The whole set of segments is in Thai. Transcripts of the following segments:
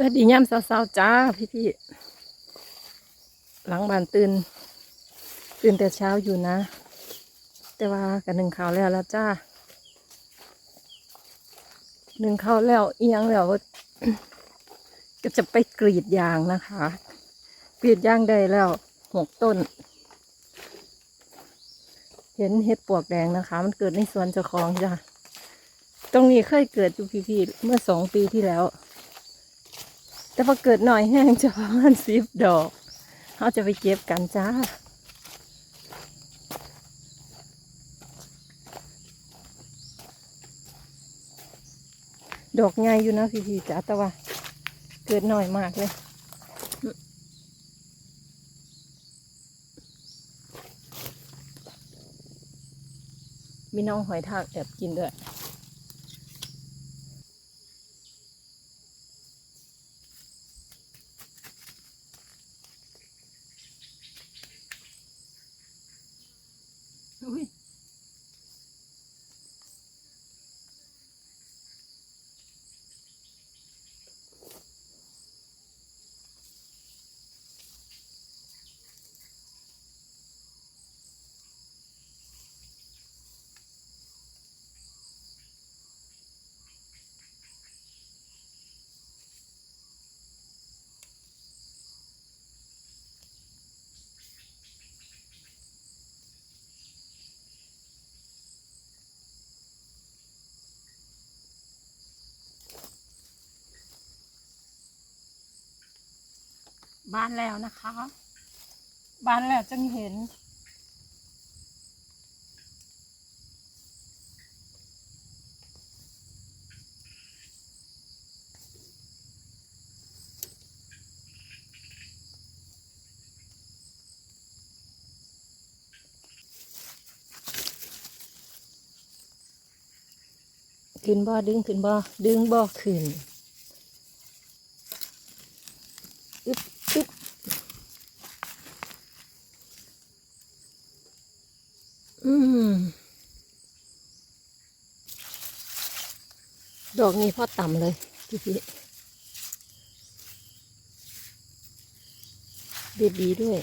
สวัสดีย่ำสาวๆจ้าพี่พี่ๆหลังบ้านตื่น ตื่นแต่เช้าอยู่นะ แต่ว่ากันหนึ่งข่าวแล้วแล้วจ้าหนึ่งข่าวแล้วเอียงแล้วก็จะไปกรีดยางนะคะ กรีดยางได้แล้วหกต้น เห็นเห็ดปวกแดงนะคะ มันเกิดในสวนเจ้าของจ้ะตรงนี้เคยเกิดอยู่พี่ๆเมื่อสองปีที่แล้ว แต่พอเกิดหน่อยแห้งจะประมาณสิบดอกเขาจะไปเก็บกันจ้าดอกใหญ่อยู่นะพี่พี่จ้าแต่ว่าเกิดหน่อยมากเลย มีน้องหอยทากแอบกินด้วย อุ้ บานแล้วนะคะ บานแล้วจังเห็น ขึ้นบ่อดึงขึ้นบ่อดึงบ่อขึ้นอึ๊บ อึ๊บอืมดอกนี้พอต่ำเลยพี่พี่เบบีด้วย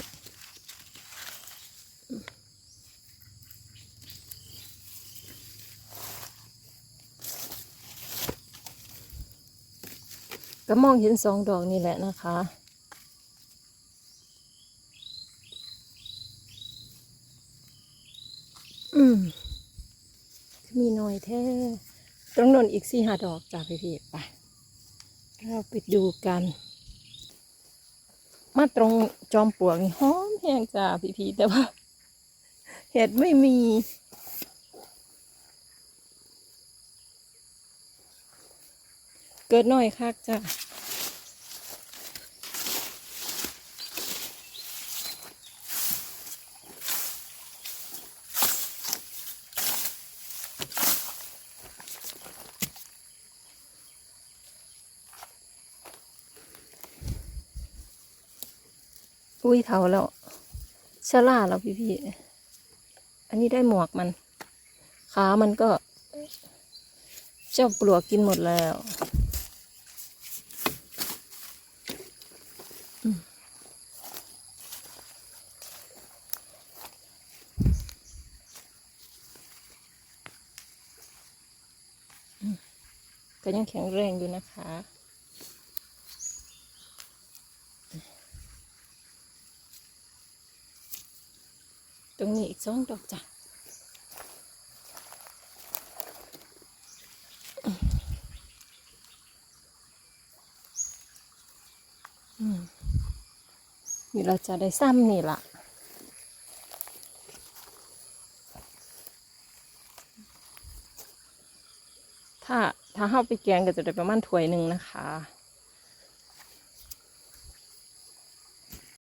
ก็มองเห็นสองดอกนี่แหละนะคะ อืมมีหน่อยแท้ตรงนนอีกสี่หาดอกจ้าพี่พี่ไปเราไปดูกัน มาตรงจอมปลวกนี่หอมแห้งจ้าพี่พี่แต่ว่า เห็ดไม่มี เกิดหน่อยคักจ้ะ อุ้ยเถาแล้วชะล่าแล้วพี่พี่ๆอันนี้ได้หมวกมัน ขามันก็ เจ้าปลวกกินหมดแล้วก็ยังแข็งแรงอยู่นะคะ ตรงนี้อีกสองดอกจ้ะอืมนี่เราจะได้ซ้ำนี่ล่ะถ้าถ้าเข้าไปแกงก็จะได้ประมาณถ้วยหนึ่งนะคะ